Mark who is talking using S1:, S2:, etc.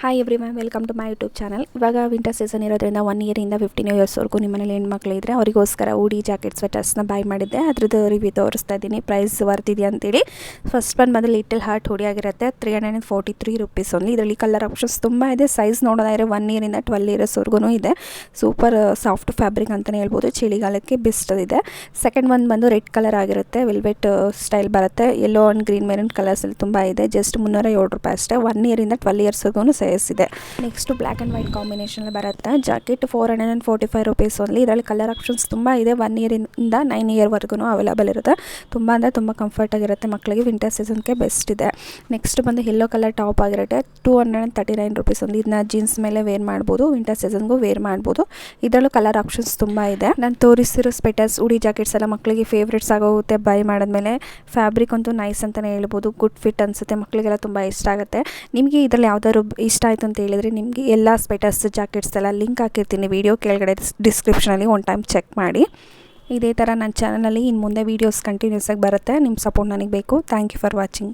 S1: Hi every ma'am welcome to my YouTube channel ಇವಾಗ winter season ಇರೋದ್ರಿಂದ one ಇಯರಿಂದ fifteen ಇಯರ್ಸ್ವರೆಗೂ ನಿಮ್ಮ ಮನೇಲಿ ಹೆಣ್ಮಕ್ಳು ಇದ್ದರೆ ಅವರಿಗೋಸ್ಕರ ಊಡಿ ಜಾಕೆಟ್ ಸ್ವೆಟರ್ಸ್ನ ಬೈ ಮಾಡಿದ್ದೆ. ಅದ್ರದ್ದು ರಿವ್ಯೂ ತೋರಿಸ್ತಾ ಇದ್ದೀನಿ. ಪ್ರೈಸ್ ವರ್ತಿದೆಯಾ ಅಂತೇಳಿ. ಫಸ್ಟ್ ಬಂದು ಬಂದು ಲಿಟಲ್ ಹಾರ್ಟ್ ಹುಡಿ ಆಗಿರುತ್ತೆ. Three hundred and forty three rupees only ಇದರಲ್ಲಿ ಕಲರ್ ಆಪ್ಷನ್ಸ್ ತುಂಬ ಇದೆ. ಸೈಜ್ ನೋಡೋದಾದ್ರೆ ಒನ್ ಇಯರಿಂದ ಟ್ವೆಲ್ ಇಯರ್ಸ್ವರೆಗೂ ಇದೆ. ಸೂಪರ್ ಸಾಫ್ಟ್ ಫ್ಯಾಬ್ರಿಕ್ ಅಂತಲೇ ಹೇಳ್ಬೋದು. ಚಳಿಗಾಲಕ್ಕೆ ಬೆಸ್ಟ್ ಇದೆ. ಸೆಕೆಂಡ್ ಒಂದು ಬಂದು ರೆಡ್ ಕಲರ್ ಆಗಿರುತ್ತೆ. ವೆಲ್ವೆಟ್ ಸ್ಟೈಲ್ ಬರುತ್ತೆ. ಯೆಲ್ಲೋ ಆ್ಯಂಡ್ ಗ್ರೀನ್ ಮೆರೂನ್ ಕಲರ್ಸಲ್ಲಿ ತುಂಬ ಇದೆ. ಜಸ್ಟ್ ಮುನ್ನೂರ ಏಳು ರೂಪಾಯಿ ಅಷ್ಟೇ. ಒನ್ ಇಯರಿಂದ ಟ್ವೆಲ್ ಇಯರ್ಸ್ವರೆಗೂ ಸೈಜ್ ಇದೆ. Next black and white combination ಬರುತ್ತೆ. Jacket four hundred and forty five rupees only ಇದರಲ್ಲಿ ಕಲರ್ ಆಪ್ಷನ್ಸ್ ತುಂಬ ಇದೆ. ಒನ್ ಇಯರಿಂದ ನೈನ್ ಇಯರ್ವರೆಗೂ ಅವೈಲೇಬಲ್ ಇರುತ್ತೆ. ತುಂಬ ಅಂದರೆ ತುಂಬ ಕಂಫರ್ಟ್ ಆಗಿರುತ್ತೆ ಮಕ್ಕಳಿಗೆ ವಿಂಟರ್ ಸೀಸನ್ಗೆ ಬೆಸ್ಟ್ ಇದೆ. ನೆಕ್ಸ್ಟ್ ಬಂದು ಯೆಲ್ಲೋ ಕಲರ್ ಟಾಪ್ ಆಗಿರುತ್ತೆ. Two hundred and thirty nine rupees ಒಂದು. ಇದನ್ನ ಜೀನ್ಸ್ ಮೇಲೆ ವೇರ್ ಮಾಡ್ಬೋದು. ವಿಂಟರ್ ಸೀಸನ್ಗೂ ವೇರ್ ಮಾಡ್ಬೋದು. ಇದರಲ್ಲೂ ಕಲರ್ ಆಪ್ಷನ್ಸ್ ತುಂಬ ಇದೆ. ನಾನು ತೋರಿಸಿರೋ ಸ್ವೆಟರ್ಸ್ ಉಡಿ ಜಾಕೆಟ್ಸ್ ಎಲ್ಲ ಮಕ್ಕಳಿಗೆ ಫೇವ್ರೇಟ್ಸ್ ಆಗೋಗುತ್ತೆ. ಬೈ ಮಾಡಿದ್ಮೇಲೆ ಫ್ಯಾಬ್ರಿಕ್ ಅಂತೂ ನೈಸ್ ಅಂತಲೇ ಹೇಳ್ಬೋದು. ಗುಡ್ ಫಿಟ್ ಅನಿಸುತ್ತೆ. ಮಕ್ಕಳಿಗೆಲ್ಲ ತುಂಬ ಇಷ್ಟ ಆಗುತ್ತೆ. ನಿಮಗೆ ಇದರಲ್ಲಿ ಯಾವ್ದಾದ್ರು ಇಷ್ಟ ಆಯಿತು ಅಂತ ಹೇಳಿದರೆ ನಿಮಗೆ ಎಲ್ಲ ಸ್ವೆಟರ್ಸ್ ಜಾಕೆಟ್ಸ್ ಎಲ್ಲ ಲಿಂಕ್ ಹಾಕಿರ್ತೀನಿ ವಿಡಿಯೋ ಕೆಳಗಡೆ ಡಿಸ್ಕ್ರಿಪ್ಷನಲ್ಲಿ ಒನ್ ಟೈಮ್ ಚೆಕ್ ಮಾಡಿ. ಇದೇ ಥರ ನನ್ನ ಚಾನಲಲ್ಲಿ ಇನ್ನು ಮುಂದೆ ವೀಡಿಯೋಸ್ ಕಂಟಿನ್ಯೂಸ್ ಆಗಿ ಬರುತ್ತೆ. ನಿಮ್ಮ ಸಪೋರ್ಟ್ ನನಗೆ ಬೇಕು. Thank you for watching